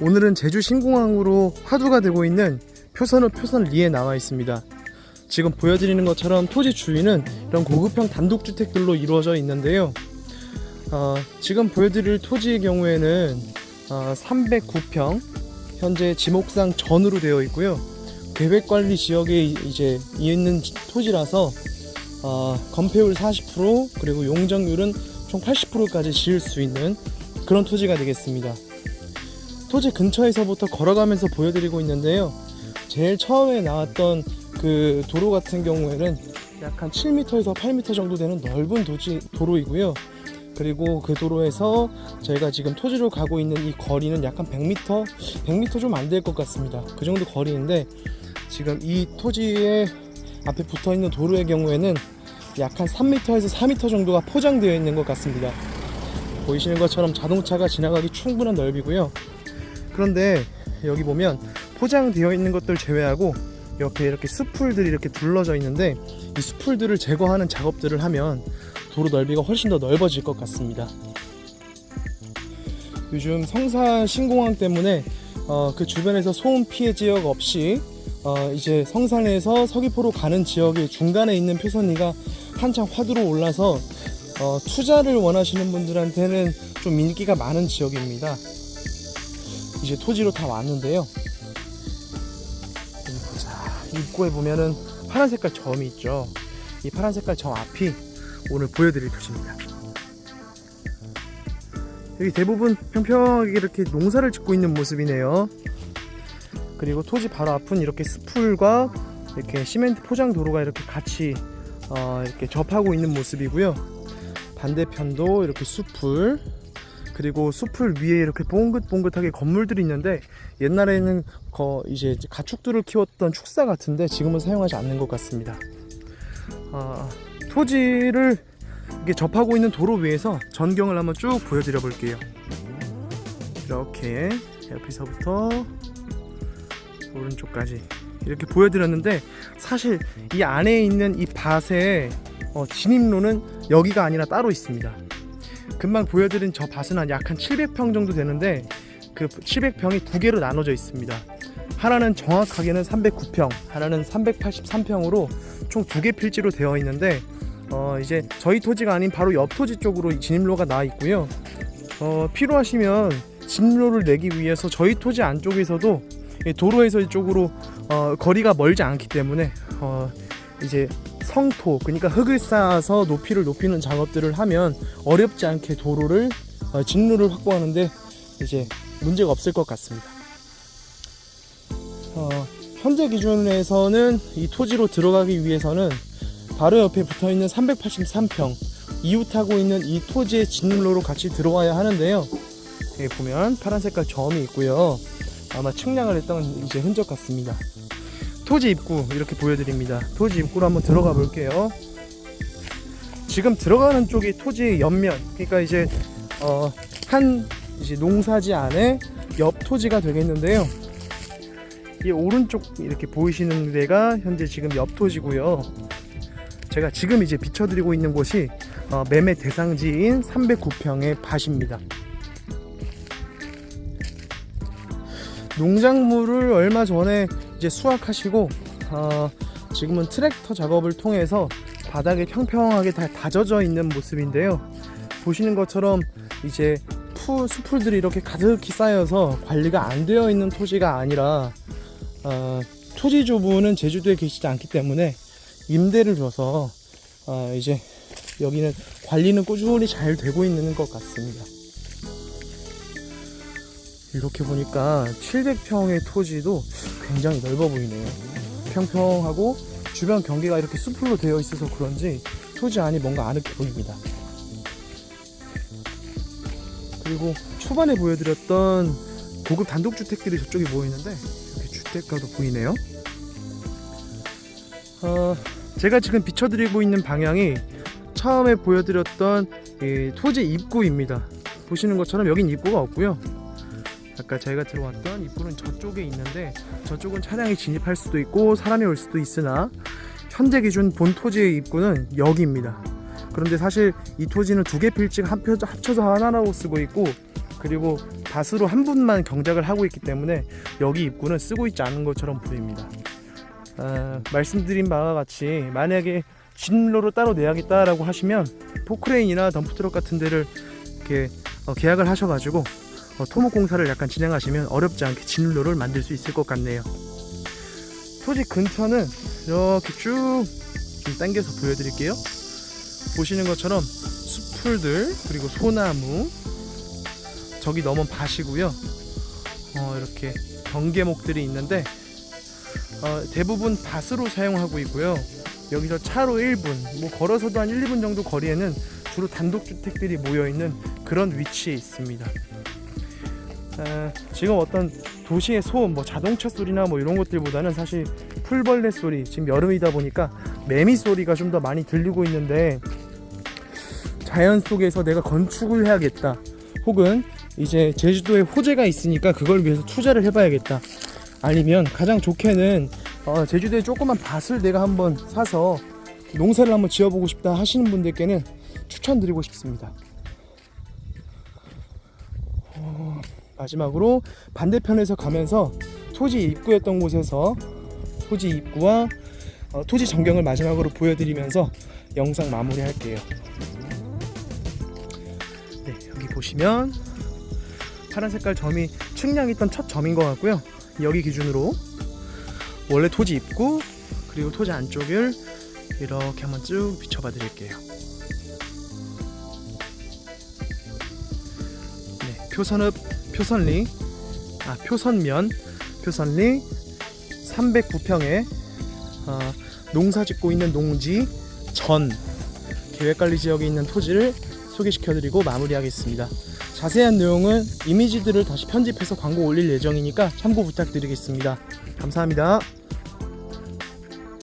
오늘은 제주 신공항으로 화두가 되고 있는 표선읍 표선리에 나와 있습니다. 지금 보여드리는 것처럼 토지 주위는 이런 고급형 단독주택들로 이루어져 있는데요. 어, 지금 보여드릴 토지의 경우에는 어, 309평 현재 지목상 전으로 되어 있고요. 계획관리 지역에 이- 이제 있는 토지라서 어, 건폐율 40% 그리고 용적률은 총 80%까지 지을 수 있는 그런 토지가 되겠습니다. 토지 근처에서부터 걸어가면서 보여드리고 있는데요. 제일 처음에 나왔던 그 도로 같은 경우에는 약 한 7m에서 8m 정도 되는 넓은 도지, 도로이고요. 그리고 그 도로에서 저희가 지금 토지로 가고 있는 이 거리는 약 한 100m, 100m 좀 안 될 것 같습니다. 그 정도 거리인데 지금 이 토지의 앞에 붙어 있는 도로의 경우에는 약 한 3m에서 4m 정도가 포장되어 있는 것 같습니다. 보이시는 것처럼 자동차가 지나가기 충분한 넓이고요. 그런데 여기 보면 포장되어 있는 것들 제외하고 옆에 이렇게 숲풀들이 이렇게 둘러져 있는데 이 숲풀들을 제거하는 작업들을 하면 도로 넓이가 훨씬 더 넓어질 것 같습니다. 요즘 성산 신공항 때문에 어, 그 주변에서 소음 피해 지역 없이 어, 이제 성산에서 서귀포로 가는 지역의 중간에 있는 표선리가 한창 화두로 올라서 어, 투자를 원하시는 분들한테는 좀 인기가 많은 지역입니다. 이제 토지로 다 왔는데요. 보자. 입구에 보면은 파란 색깔 점이 있죠. 이 파란 색깔 점 앞이 오늘 보여드릴 도시입니다. 여기 대부분 평평하게 이렇게 농사를 짓고 있는 모습이네요. 그리고 토지 바로 앞은 이렇게 스풀과 이렇게 시멘트 포장 도로가 이렇게 같이 어, 이렇게 접하고 있는 모습이고요. 반대편도 이렇게 숲풀 그리고 숲을 위에 이렇게 봉긋봉긋하게 건물들이 있는데 옛날에는 거 이제 가축들을 키웠던 축사 같은데 지금은 사용하지 않는 것 같습니다. 아, 토지를 이게 접하고 있는 도로 위에서 전경을 한번 쭉 보여드려 볼게요. 이렇게 옆에서부터 오른쪽까지 이렇게 보여드렸는데 사실 이 안에 있는 이 밭의 어, 진입로는 여기가 아니라 따로 있습니다. 금방 보여드린 저 밭은 한 약 한 700평 정도 되는데 그 700평이 두 개로 나눠져 있습니다. 하나는 정확하게는 309평, 하나는 383평으로 총 두 개 필지로 되어 있는데 어 이제 저희 토지가 아닌 바로 옆 토지 쪽으로 이 진입로가 나 있고요. 어 필요하시면 진입로를 내기 위해서 저희 토지 안쪽에서도 이 도로에서 이쪽으로 어 거리가 멀지 않기 때문에 어 이제 성토 그러니까 흙을 쌓아서 높이를 높이는 작업들을 하면 어렵지 않게 도로를 어, 진로를 확보하는데 이제 문제가 없을 것 같습니다. 어, 현재 기준에서는 이 토지로 들어가기 위해서는 바로 옆에 붙어 있는 383평 이웃하고 있는 이 토지의 진로로 같이 들어와야 하는데요. 여기 보면 파란 색깔 점이 있고요. 아마 측량을 했던 이제 흔적 같습니다. 토지 입구 이렇게 보여드립니다. 토지 입구로 한번 들어가 볼게요. 지금 들어가는 쪽이 토지의 옆면, 그러니까 이제 어, 한 이제 농사지 안에 옆 토지가 되겠는데요. 이 오른쪽 이렇게 보이시는 데가 현재 지금 옆 토지고요. 제가 지금 이제 비춰드리고 있는 곳이 어, 매매 대상지인 309평의 밭입니다. 농작물을 얼마 전에 이제 수확하시고 어, 지금은 트랙터 작업을 통해서 바닥에 평평하게 다 다져져 있는 모습인데요. 보시는 것처럼 이제 푸 수풀들이 이렇게 가득히 쌓여서 관리가 안 되어 있는 토지가 아니라 어, 토지 주부는 제주도에 계시지 않기 때문에 임대를 줘서 어, 이제 여기는 관리는 꾸준히 잘 되고 있는 것 같습니다. 이렇게 보니까 700평의 토지도 굉장히 넓어 보이네요. 평평하고 주변 경계가 이렇게 숲으로 되어 있어서 그런지 토지 안이 뭔가 아늑해 보입니다. 그리고 초반에 보여드렸던 고급 단독주택들이 저쪽에 보이는데 이렇게 주택가도 보이네요. 어, 제가 지금 비춰드리고 있는 방향이 처음에 보여드렸던 이 토지 입구입니다. 보시는 것처럼 여긴 입구가 없고요. 아까 저희가 들어왔던 입구는 저쪽에 있는데 저쪽은 차량이 진입할 수도 있고 사람이 올 수도 있으나 현재 기준 본 토지의 입구는 여기입니다. 그런데 사실 이 토지는 두 개 필지가 합쳐- 합쳐서 하나라고 쓰고 있고 그리고 밭으로 한 분만 경작을 하고 있기 때문에 여기 입구는 쓰고 있지 않은 것처럼 보입니다. 아, 말씀드린 바와 같이 만약에 진로로 따로 내야겠다라고 하시면 포크레인이나 덤프트럭 같은 데를 이렇게 어, 계약을 하셔가지고 어, 토목 공사를 약간 진행하시면 어렵지 않게 진로를 만들 수 있을 것 같네요. 토지 근처는 이렇게 쭉 좀 당겨서 보여드릴게요. 보시는 것처럼 숲풀들 그리고 소나무 저기 넘은 밭이고요. 어, 이렇게 경계목들이 있는데 어, 대부분 밭으로 사용하고 있고요. 여기서 차로 1분, 뭐 걸어서도 한 1, 2분 정도 거리에는 주로 단독주택들이 모여 있는 그런 위치에 있습니다. 아, 지금 어떤 도시의 소음, 뭐 자동차 소리나 뭐 이런 것들보다는 사실 풀벌레 소리, 지금 여름이다 보니까 매미 소리가 좀 더 많이 들리고 있는데 자연 속에서 내가 건축을 해야겠다. 혹은 이제 제주도에 호재가 있으니까 그걸 위해서 투자를 해봐야겠다. 아니면 가장 좋게는 어, 제주도에 조그만 밭을 내가 한번 사서 농사를 한번 지어보고 싶다 하시는 분들께는 추천드리고 싶습니다. 어, 마지막으로 반대편에서 가면서 토지 입구였던 곳에서 토지 입구와 어, 토지 전경을 마지막으로 보여드리면서 영상 마무리할게요. 네, 여기 보시면 파란 색깔 점이 측량이 있던 첫 점인 것 같고요. 여기 기준으로 원래 토지 입구 그리고 토지 안쪽을 이렇게 한번 쭉 비춰봐 드릴게요. 표선읍 표선리 아 표선면 표선리 309평에 어, 농사 짓고 있는 농지 전 계획관리 지역에 있는 토지를 소개시켜드리고 마무리하겠습니다. 자세한 내용은 이미지들을 다시 편집해서 광고 올릴 예정이니까 참고 부탁드리겠습니다. 감사합니다.